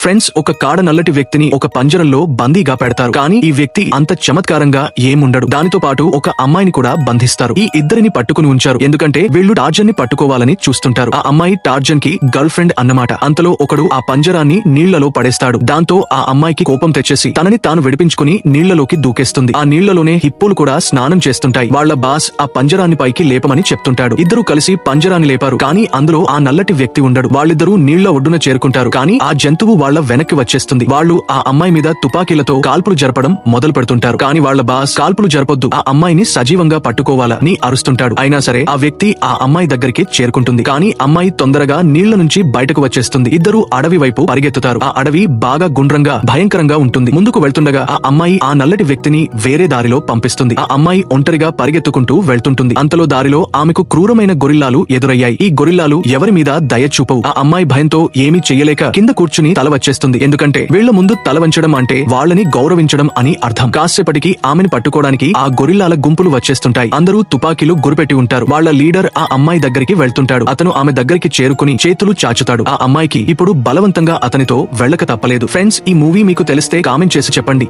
Friends ఒక కాడ నల్లటి వ్యక్తిని ఒక పంజరంలో బందీగా పెడతారు. కానీ ఈ వ్యక్తి అంత చమత్కారంగా ఏముండడు. దానితో పాటు ఒక అమ్మాయిని కూడా బంధిస్తారు. ఈ ఇద్దరిని పట్టుకుని ఉంచారు. ఎందుకంటే వీళ్ళు టార్జన్ని పట్టుకోవాలని చూస్తుంటారు. ఆ అమ్మాయి టార్జన్కి గర్ల్ ఫ్రెండ్ అన్నమాట. అంతలో ఒకడు ఆ పంజరాన్ని నీళ్ళలో పడేస్తాడు. దాంతో ఆ అమ్మాయికి కోపం తెచ్చేసి తనని తాను విడిపించుకుని నీళ్ళలోకి దూకేస్తుంది. ఆ నీళ్ళలోనే హిప్పులు కూడా స్నానం చేస్తుంటాయి. వాళ్ళ బాస్ ఆ పంజరాన్ని పైకి లేపమని చెప్తుంటాడు. ఇద్దరు కలిసి పంజరాన్ని లేపారు. కానీ అందులో ఆ నల్లటి వ్యక్తి ఉండడు. వాళ్ళిద్దరూ నీళ్ళ ఒడ్డున చేరుకుంటారు. కానీ ఆ జంతువు వాళ్ళ వెనక్కి వచ్చేస్తుంది. వాళ్ళు ఆ అమ్మాయి మీద తుపాకీలతో కాల్పులు జరపడం మొదలు పెడుతుంటారు. కానీ వాళ్ళ బాస్ కాల్పులు జరపొద్దు. ఆ అమ్మాయిని సజీవంగా పట్టుకోవాలని అరుస్తుంటాడు. అయినా సరే ఆ వ్యక్తి ఆ అమ్మాయి దగ్గరికి చేరుకుంటుంది. కానీ అమ్మాయి తొందరగా నీళ్ళ నుంచి బయటకు వచ్చేస్తుంది. ఇద్దరు అడవి వైపు పరిగెత్తుతారు. ఆ అడవి బాగా గుండ్రంగా భయంకరంగా ఉంటుంది. ముందుకు వెళ్తుండగా ఆ అమ్మాయి ఆ నల్లటి వ్యక్తిని వేరే దారిలో పంపిస్తుంది. ఆ అమ్మాయి ఒంటరిగా పరిగెత్తుకుంటూ వెళ్తుంటుంది. అంతలో దారిలో ఆమెకు క్రూరమైన గొరిల్లాలు ఎదురయ్యాయి. ఈ గొరిల్లాలు ఎవరి మీద దయ చూపవు. ఆ అమ్మాయి భయంతో ఏమీ చెయ్యలేక కింద కూర్చుని తలవ వచ్చేస్తుంది ఎందుకంటే వీళ్ళ ముందు తల వంచడం అంటే వాళ్ళని గౌరవించడం అని అర్థం. కాసేపటికి ఆమెను పట్టుకోవడానికి ఆ గొరిల్లాల గుంపులు వచ్చేస్తుంటాయి. అందరూ తుపాకీలు గురిపెట్టి ఉంటారు. వాళ్ళ లీడర్ ఆ అమ్మాయి దగ్గరికి వెళ్తుంటాడు. అతను ఆమె దగ్గరికి చేరుకుని చేతులు చాచుతాడు. ఆ అమ్మాయికి ఇప్పుడు బలవంతంగా అతనితో వెళ్ళక తప్పలేదు. ఫ్రెండ్స్ ఈ మూవీ మీకు తెలిస్తే కామెంట్ చేసి చెప్పండి.